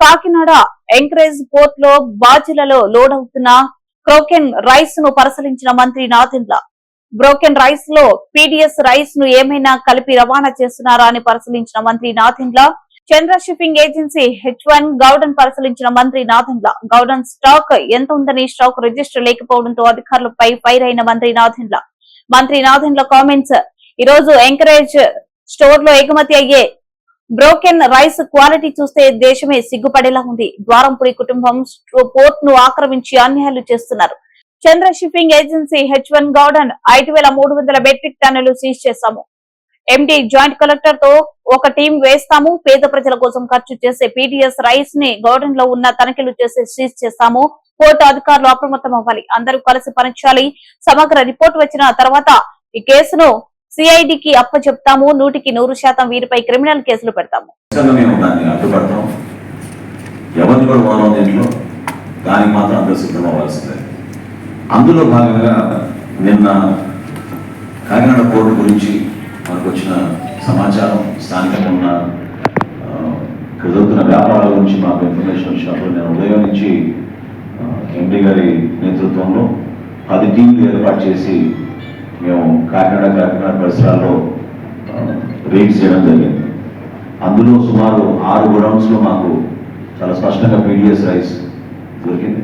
Kakinada anchorage పోర్ట్లో బాజిలలో load అవుతున్న క్రోకెన్ రైస్ను పరిశీలించిన మంత్రి నాథెండ్ల. బ్రోకెన్ రైస్లో పీడిఎస్ రైస్ను ఏమైనా కలిపి రవాణా చేస్తున్నారా అని పరిశీలించిన మంత్రి Nadendla. Chandra shipping agency H one godown పరిశీలించిన మంత్రి నాథెండ్ల. గౌడన్ స్టాక్ ఎంత ఉందని స్టాక్ రిజిస్టర్ లేకపోవడంతో అధికారులపై ఫైర్ అయిన మంత్రి నాథెండ్ల. మంత్రి నాథెండ్ల కామెంట్స్ ఈ రోజు ఎంకరేజ్ స్టోర్లో ఎగుమతి అయ్యే బ్రోకెన్ రైస్ క్వాలిటీ చూస్తే దేశమే సిగ్గుపడేలా ఉంది. ద్వారంపురి కుటుంబం పోర్ట్ను ఆక్రమించి అన్యాయాలు చేస్తున్నారు. Chandra shipping agency H one godown ఐదు వేల మూడు వందల మెట్రిక్ టన్నులు సీజ్ చేశాము. ఎండి జాయింట్ కలెక్టర్తో ఒక టీం వేస్తాము. పేద ప్రజల కోసం ఖర్చు చేసే పీడిఎస్ రైస్ని గౌడన్లో ఉన్న తనిఖీలు చేసి సీజ్ చేస్తాము. పోర్టు అధికారులు అప్రమత్తం అవ్వాలి అందరూ కలిసి పనిచేయాలి. సమగ్ర రిపోర్ట్ వచ్చిన తర్వాత ఈ కేసును సిఐడికి అప్పచెప్తాము నూటికి నూరు శాతం వీరిపై క్రిమినల్ కేసులు పెడతాము. దాన్ని మాత్రం అందులో భాగంగా నిన్న కాకినాడ కోర్టు గురించి మనకు వచ్చిన సమాచారం స్థానికంగా ఉన్న ఆ, జరుగుతున్న వ్యాపారాల గురించి మాకు ఇన్ఫర్మేషన్ వచ్చినప్పుడు నేను ఉదయం నుంచి ఎండి గారి నేతృత్వంలో పది టీంలు ఏర్పాటు చేసి మేము కాకినాడ కాకినాడ పరిసరాల్లో రేట్స్ చేయడం జరిగింది. అందులో సుమారు ఆరు గోడౌన్స్లో మాకు చాలా స్పష్టంగా పీడిఎస్ రైస్ దొరికింది.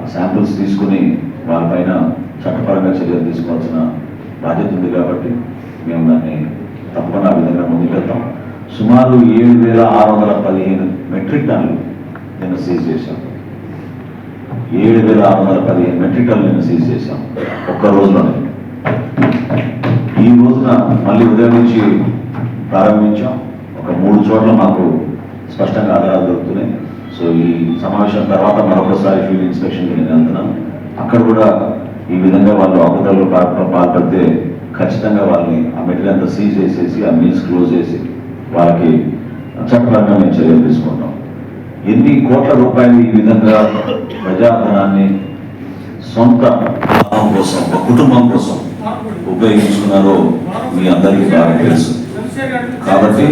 ఆ శాంపిల్స్ తీసుకుని వాళ్ళపైన చట్టపరంగా చర్యలు తీసుకోవాల్సిన బాధ్యత ఉంది కాబట్టి మేము దాన్ని తప్పకుండా ఆ విధంగా ముందుకెళ్తాం. సుమారు ఏడు వేల ఆరు వందల పదిహేను మెట్రిక్ టన్నులు నిన్న సీజ్ చేశాం. ఏడు వేల ఆరు వందల పదిహేను మెట్రిక్ టన్నులు నిన్న సీజ్ చేశాం. ఒక్క రోజులోనే. మళ్ళీ ఉదయం నుంచి ప్రారంభించాం. ఒక మూడు చోట్ల మాకు స్పష్టంగా ఆధారాలు దొరుకుతున్నాయి. సో ఈ సమావేశం తర్వాత మరొకసారి ఫీల్డ్ ఇన్స్పెక్షన్కి నేను వెళ్తున్నాను అక్కడ కూడా ఈ విధంగా వాళ్ళు అబద్ధాలు పాల్పడితే ఖచ్చితంగా వాళ్ళని ఆ మెటీరియల్ అంతా సీజ్ చేసేసి ఆ మీల్స్ క్లోజ్ చేసి వాళ్ళకి చట్టపరంగా మేము చర్యలు తీసుకుంటాం. ఎన్ని కోట్ల రూపాయలు ఈ విధంగా ప్రజాధనాన్ని సొంత కోసం ఒక కుటుంబం కోసం ఉపయోగించుకున్నారో మీ అందరికీ బాగా తెలుసు. కాబట్టి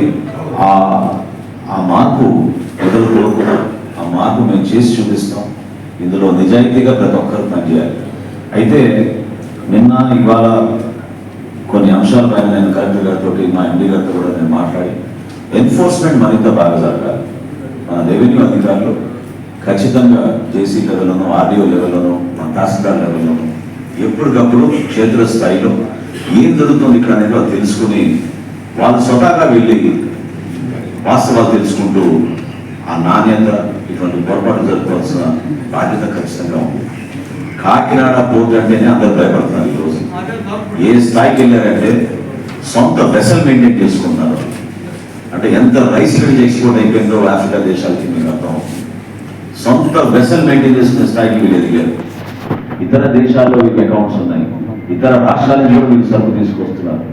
ఆ ఆ మార్పు ఎదురు కోరుకున్నాం ఆ మార్పు మేము చేసి చూపిస్తాం. ఇందులో నిజాయితీగా ప్రతి ఒక్కరు పనిచేయాలి. అయితే నిన్న ఇవాళ కొన్ని అంశాలపైన నేను కలెక్టర్ గారితో మా ఎండి గారితో కూడా నేను మాట్లాడి ఎన్ఫోర్స్మెంట్ మరింత బాగా జరగాలి. మన రెవెన్యూ అధికారులు ఖచ్చితంగా జేసీ లెవెల్లోనూ ఆర్డీఓ లెవెల్లోనూ మన తహసీల్దార్ లెవెల్లోనూ ఎప్పటికప్పుడు క్షేత్ర స్థాయిలో ఏం జరుగుతుంది ఇక్కడ అనేది వాళ్ళు తెలుసుకుని వాళ్ళు స్వతహాగా వెళ్ళి వాస్తవాలు తెలుసుకుంటూ ఆ నాణ్యత ఇటువంటి పొరపాటు జరుపుకోవాల్సిన బాధ్యత ఖచ్చితంగా ఉంది. కాకినాడ పోటీ అంటేనే అందరు భయపడుతున్నారు ఈరోజు ఏ స్థాయికి వెళ్ళారంటే సొంత వెసల్ మెయింటైన్ చేసుకున్నారు అంటే ఎంత రైస్ రేంజ్ ఎక్స్పోర్ట్ అయిపోయిందో ఆఫ్రికా దేశాలకి మీకు అర్థం. సొంత వెసల్ మెయింటైన్ చేసుకునే స్థాయికి వీళ్ళు ఎదిగారు. ఇతర దేశాల్లో వీళ్ళకి అకౌంట్స్ ఉన్నాయి. ఇతర రాష్ట్రాల నుంచి కూడా వీళ్ళు సరుకు తీసుకొస్తున్నారు.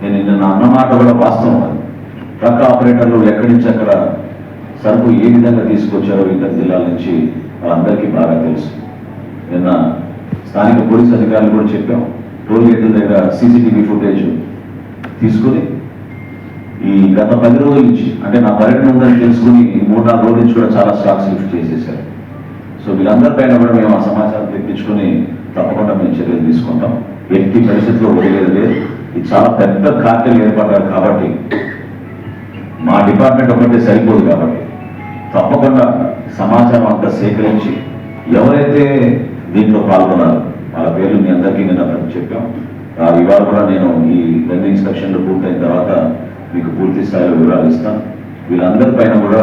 నేను నిన్న అన్నమాట కూడా వాస్తవం అది. ట్రక్ ఆపరేటర్లు ఎక్కడి నుంచి అక్కడ సరుకు ఏ విధంగా తీసుకొచ్చారో ఇతర జిల్లాల నుంచి వాళ్ళందరికీ బాగా తెలుసు. నిన్న స్థానిక పోలీస్ అధికారులు కూడా చెప్పాం. టోల్ గేట్ల దగ్గర సీసీటీవీ ఫుటేజ్ తీసుకుని ఈ గత పది రోజుల నుంచి అంటే నా పర్యటన ఉందని తెలుసుకుని ఈ మూడు నాలుగు రోజుల నుంచి కూడా చాలా స్టాక్స్ లిఫ్ట్ చేసేసారు. సో వీళ్ళందరిపైన కూడా మేము ఆ సమాచారం తెప్పించుకొని తప్పకుండా మేము చర్యలు తీసుకుంటాం. ఎట్టి పరిస్థితుల్లో వదిలేదు లేదు. ఇది చాలా పెద్ద కార్తెలు ఏర్పడ్డారు కాబట్టి మా డిపార్ట్మెంట్ ఒకటే సరిపోదు కాబట్టి తప్పకుండా సమాచారం అంతా సేకరించి ఎవరైతే దీంట్లో పాల్గొన్నారు వాళ్ళ పేర్లు మీ అందరికీ నేను నిన్న చెప్పాం. ఆ ఇవాళ కూడా నేను ఈ రెండు ఇన్స్పెక్షన్లు పూర్తయిన తర్వాత మీకు పూర్తి స్థాయిలో వివరాలు ఇస్తాను. వీళ్ళందరి పైన కూడా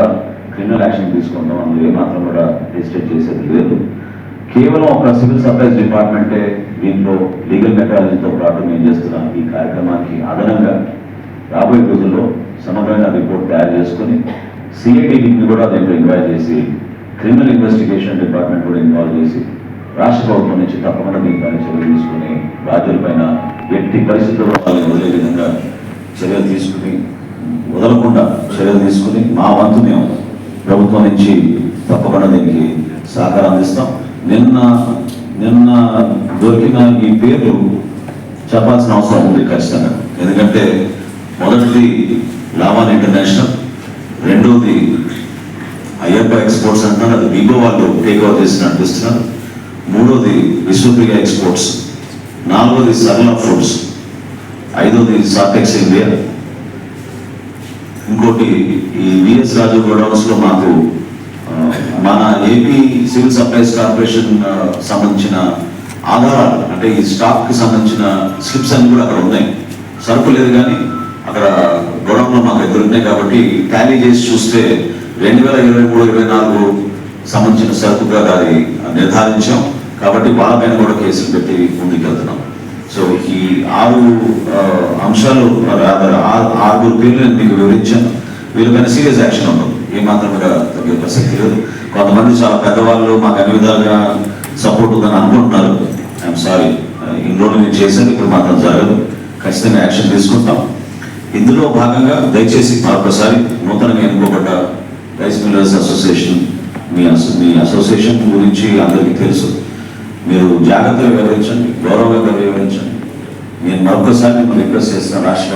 క్రిమినల్ యాక్షన్ తీసుకుందాం అందులో ఏమాత్రం కూడా రిజిస్టర్ చేసేది లేదు. కేవలం ఒక సివిల్ సప్లైస్ డిపార్ట్మెంటే దీంట్లో లీగల్ మెటాలజీతో పాటు మేము చేస్తున్న ఈ కార్యక్రమానికి అదనంగా రాబోయే రోజుల్లో సమగ్రమైన రిపోర్ట్ తయారు చేసుకుని సిఐడిని కూడా దీంట్లో ఇన్వైట్ చేసి క్రిమినల్ ఇన్వెస్టిగేషన్ డిపార్ట్మెంట్ కూడా ఇన్వాల్వ్ చేసి రాష్ట్ర ప్రభుత్వం నుంచి తప్పకుండా దీనిపైన చర్యలు తీసుకుని బాధ్యులపైన ఎట్టి పరిస్థితుల్లో వాళ్ళని వదిలే విధంగా చర్యలు తీసుకుని వదలకుండా చర్యలు తీసుకుని మా వంతు మేము ప్రభుత్వం నుంచి తప్పకుండా దీనికి సహకారం అందిస్తాం. నిన్న నిన్న దొరికిన ఈ పేర్లు చెప్పాల్సిన అవసరం ఉంది ఖచ్చితంగా. ఎందుకంటే మొదటిది లావాన్ ఇంటర్నేషనల్ రెండోది అయ్యప్ప ఎక్స్పోర్ట్స్ అంటున్నారు అది వివో వాళ్ళు టేక్ ఓవర్ చేసి నడిపిస్తున్నారు మూడోది విశ్వప్రియ ఎక్స్పోర్ట్స్ నాలుగోది సరళ ఫుడ్స్ ఐదోది సాటెక్స్ ఇండియా ఇంకోటి ఈ విఎస్ రాజు గోడౌన్స్లో మాకు మన ఏపీ సివిల్ సప్లైస్ కార్పొరేషన్ సంబంధించిన ఆధారాలు అంటే ఈ స్టాక్కి సంబంధించిన స్లిప్స్ అన్ని కూడా అక్కడ ఉన్నాయి. సరుకు లేదు కానీ అక్కడ గోడౌన్లో మాకు దగ్గర ఉన్నాయి కాబట్టి టాలీ చేసి చూస్తే రెండు వేల ఇరవై మూడు ఇరవై నాలుగు సంబంధించిన సరుకుగా దాన్ని నిర్ధారించాం. కాబట్టి వాళ్ళపైన కూడా కేసులు పెట్టి ముందుకెళ్తున్నాం. సో ఈ ఆరు అంశాలు rather ఆరు ఆరుగురు పేర్లు నేను మీకు వివరించాను. వీళ్ళకైనా సీరియస్ యాక్షన్ ఉండదు ఏమాత్రం కూడా తగ్గే ప్రసక్తి లేదు. కొంతమంది చాలా పెద్దవాళ్ళు మాకు అన్ని విధాలుగా సపోర్ట్ ఉందని అనుకుంటున్నారు. ఐఎమ్ సారీ ఇందులో నేను చేశాను ఇప్పుడు మాత్రం జరగదు. ఖచ్చితంగా యాక్షన్ తీసుకుంటాం. ఇందులో భాగంగా దయచేసి మరొకసారి నూతనంగా ఎన్నుకోబడ్డ రైస్ మిల్లర్స్ అసోసియేషన్ మీ అసో- మీ అసోసియేషన్ గురించి అందరికీ తెలుసు. మీరు జాగ్రత్తగా వివరించండి గౌరవంగా వివరించండి. నేను మరొకసారి మిమ్మల్ని రిక్వెస్ట్ చేస్తున్న రాష్ట్ర